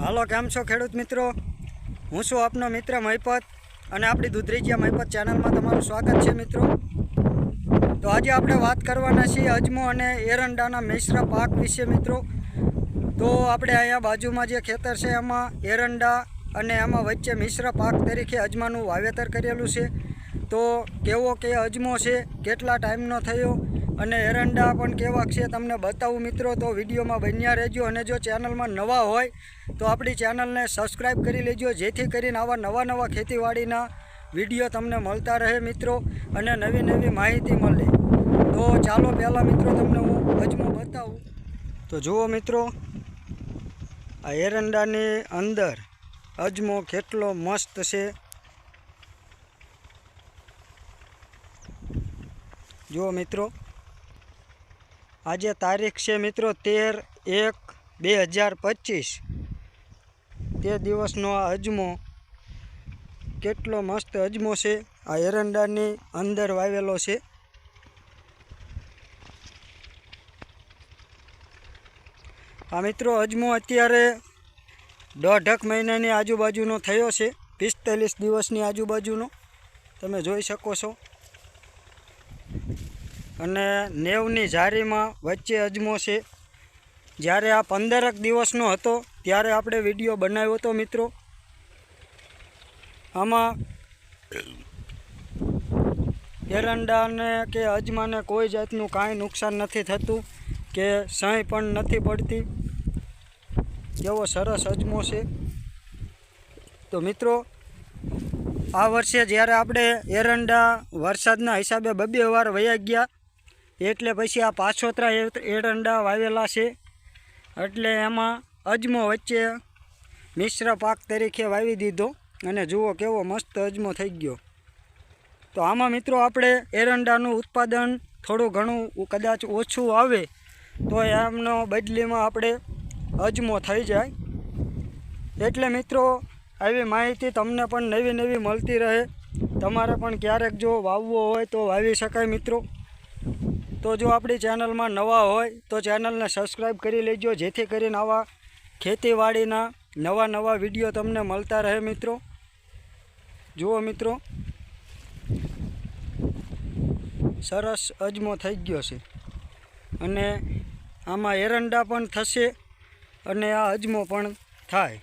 હાલો, કેમ છો ખેડૂત મિત્રો? હું છું આપનો મિત્ર મહિપત અને આપણી દૂધરીજીયા મહિપત ચેનલમાં તમારું સ્વાગત છે મિત્રો. તો આજે આપણે વાત કરવાના છીએ અજમો અને એરંડાના મિશ્ર પાક વિશે મિત્રો. તો આપણે અહીંયા બાજુમાં જે ખેતર છે, એમાં એરંડા અને એમાં વચ્ચે મિશ્ર પાક તરીકે અજમાનું વાવેતર કરેલું છે. તો કેવો કે અજમો છે, કેટલા ટાઈમનો થયો અને એરંડા પણ કેવા છે તમને બતાવું મિત્રો. તો વિડીયોમાં બન્યા રહેજો અને જો ચેનલમાં નવા હોય તો આપણી ચેનલને સબસ્ક્રાઈબ કરી લેજો. જેથી કરીને આવા નવા નવા ખેતીવાડીના વીડિયો તમને મળતા રહે મિત્રો અને નવી નવી માહિતી મળે. તો ચાલો પહેલાં મિત્રો તમને હું અજમો બતાવું. તો જુઓ મિત્રો, આ એરંડાની અંદર અજમો કેટલો મસ્ત છે. જુઓ મિત્રો આજે તારીખ છે મિત્રો તેર એક બે હજાર પચીસ. તે દિવસનો આ અજમો કેટલો મસ્ત અજમો છે. આ એરંડાની અંદર વાવેલો છે. આ મિત્રો અજમો અત્યારે દોઢક મહિનાની આજુબાજુનો થયો છે. પિસ્તાલીસ દિવસની આજુબાજુનો. તમે જોઈ શકો છો. અને નેવની જારીમાં વચ્ચે અજમો છે. જ્યારે આ પંદરક દિવસનો હતો, ત્યારે આપણે વીડિયો બનાવ્યો હતો મિત્રો. આમાં એરંડાને કે અજમાને કોઈ જાતનું કાંઈ નુકસાન નથી થતું, કે સહી પણ નથી પડતી. એવો સરસ અજમો છે. તો મિત્રો, આ વર્ષે જ્યારે આપણે એરંડા વરસાદના હિસાબે બબ્બે વાર વયા ગયા એટલે પછી આ પાછોતરા એરંડા વાવેલા છે. એટલે એમાં અજમો વચ્ચે મિશ્ર પાક તરીકે વાવી દીધો. અને જુઓ કેવો મસ્ત અજમો થઈ ગયો. તો આમાં મિત્રો આપણે એરંડાનું ઉત્પાદન થોડું ઘણું કદાચ ઓછું આવે, તો એમનો બદલીમાં આપણે અજમો થઈ જાય. એટલે મિત્રો, આવી માહિતી તમને પણ નવી નવી મળતી રહે. તમારે પણ ક્યારેક જો વાવવો હોય તો વાવી શકાય મિત્રો. તો જો આપણી ચેનલમાં નવા હોય, તો ચેનલને સબસ્ક્રાઈબ કરી લેજો, જેથી કરીને આવા ખેતીવાડીના નવા નવા વીડિયો તમને મળતા રહે મિત્રો. જુઓ મિત્રો. સરસ અજમો થઈ ગયો છે. અને આમાં એરંડા પણ થશે અને આ અજમો પણ થાય.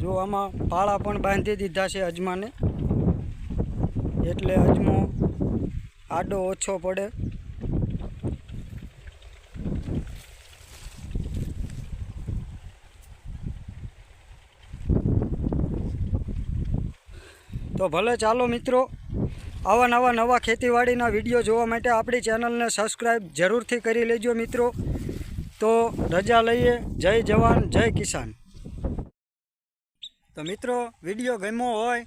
જો આમાં પાળા પણ બાંધી દીધા છે અજમાને. એટલે અજમો આડો ઓછો પડે. તો ભલે ચાલો મિત્રો, આવા નવા નવા ખેતીવાડીના વીડિયો જોવા માટે આપણી ચેનલને સબસ્ક્રાઈબ જરૂરથી કરી લેજો મિત્રો. તો રજા લઈએ. જય જવાન, જય કિસાન. તો મિત્રો, વીડિયો ગમ્યો હોય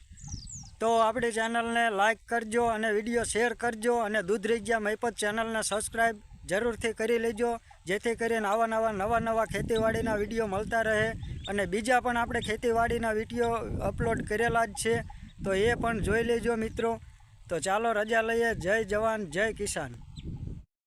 તો આપણી ચેનલને લાઇક કરજો અને વીડિયો શેર કરજો અને દૂધ રીજ્યા મહિપત ચેનલને સબસ્ક્રાઈબ જરૂરથી કરી લેજો. જેથી કરીને આવા નવા નવા નવા ખેતીવાડીના વીડિયો મળતા રહે અને બીજા પણ આપણે ખેતીવાડીના વીડિયો અપલોડ કરેલા જ છે. તો એ પણ જોઈ લેજો મિત્રો. તો ચાલો રજા લઈએ. જય જવાન, જય કિસાન.